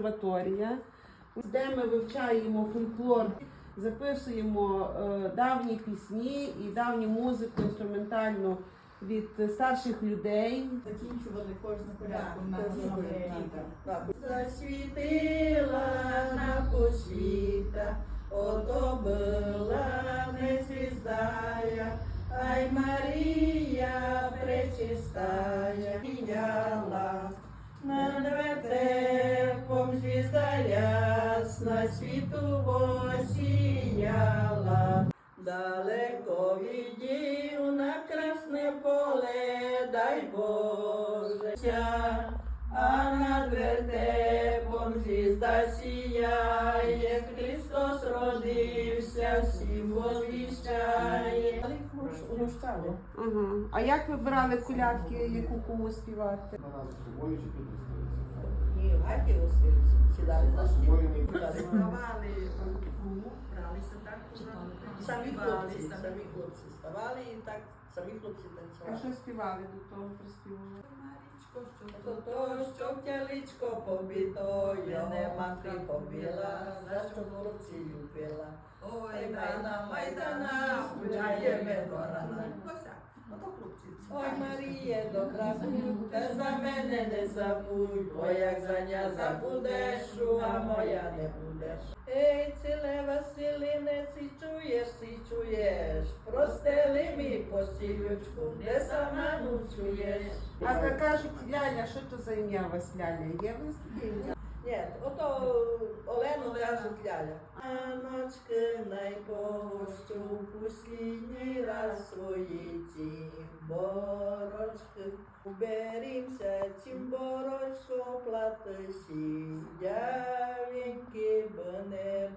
консерваторія, де ми вивчаємо фольклор, записуємо е, давні пісні і давню музику інструментальну від старших людей. Закінчували кожну порядку на. Засвітила на посвіта, ото була не звіздая, ай Марія пречистая, яла. Над вертепом звізда ясна, світу осіяла. Далеко відів на красне поле, дай Боже. А над вертепом звізда сіяє, Христос родився, всім возвіщає. Ага. А як вибирали колядки, яку кому співати? На нас з собою чи тут остається? Ні, в хаті освілися, сідали за стіл. собою не Ставали, бралися так, самі хлопці, самі хлопці ставали і так, самі хлопці А що співали до того приспівали? То то, що втяличко побітою, не мати побіла, за що хлопці любила. Ой, майна, майдана, гуляє медорана. Ой, Маріє, добра та за мене не забудь, бо як за ня забудеш, а моя не будеш. Ей, ціле Василинець, і чуєш, і чуєш, простели мій постілючку, де сама ночуєш. А как кажуть, Ляля, що то за ім'я вас Ляля? Є в нас таке ім'я? Ні, ото Олену кажуть Ляля. Аночки найпогощу послідній раз свої ці борочки. Уберімся цим борочком платисі. Дявінки б не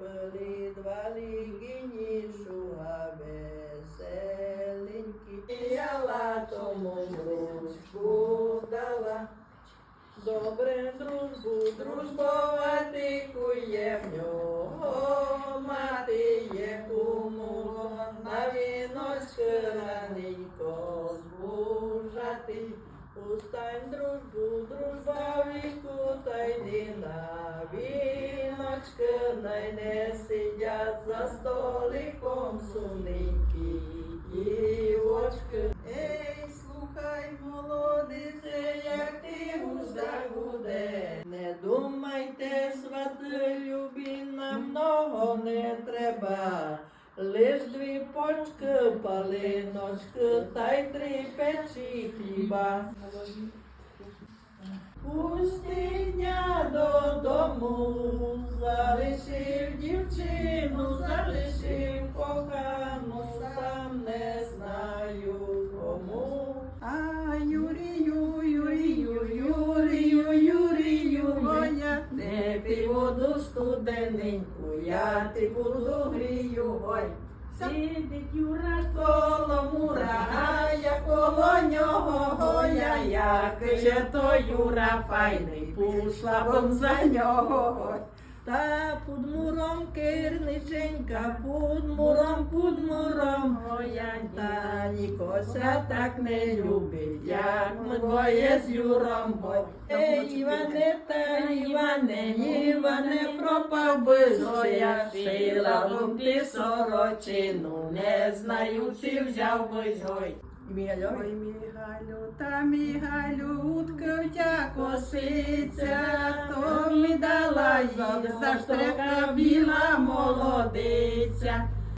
Добре дружбу, дружбувати кує в нього, мати є куму, на віночки раненько збужати. Устань дружбу, дружба віку, та йди на віночки, най не сидять за столиком сумненькі дівочки. Ей, слухай, молодице, та й три печі хліба. Пустиня додому, залишив дівчину, залишив кохану, сам не знаю кому. А Юрію, Юрію, Юрію, Юрію, моя, не пий воду студененьку, я ти буду грію, ой. Сидить Юра коло мура, а я коло нього гоя, як же то Юра файний, пішла бом за нього. Та під муром кирниченька, під муром, під муром та нікося так не любить, як ми двоє з Юром. Ей, Іване, та Іване, Іване, пропав би зоя, шила ти сорочину, не знаю, чи взяв би зой. Ой, Мігалю, та Мігалю, утка втя косиця, то ми дала їй за біла молодиця.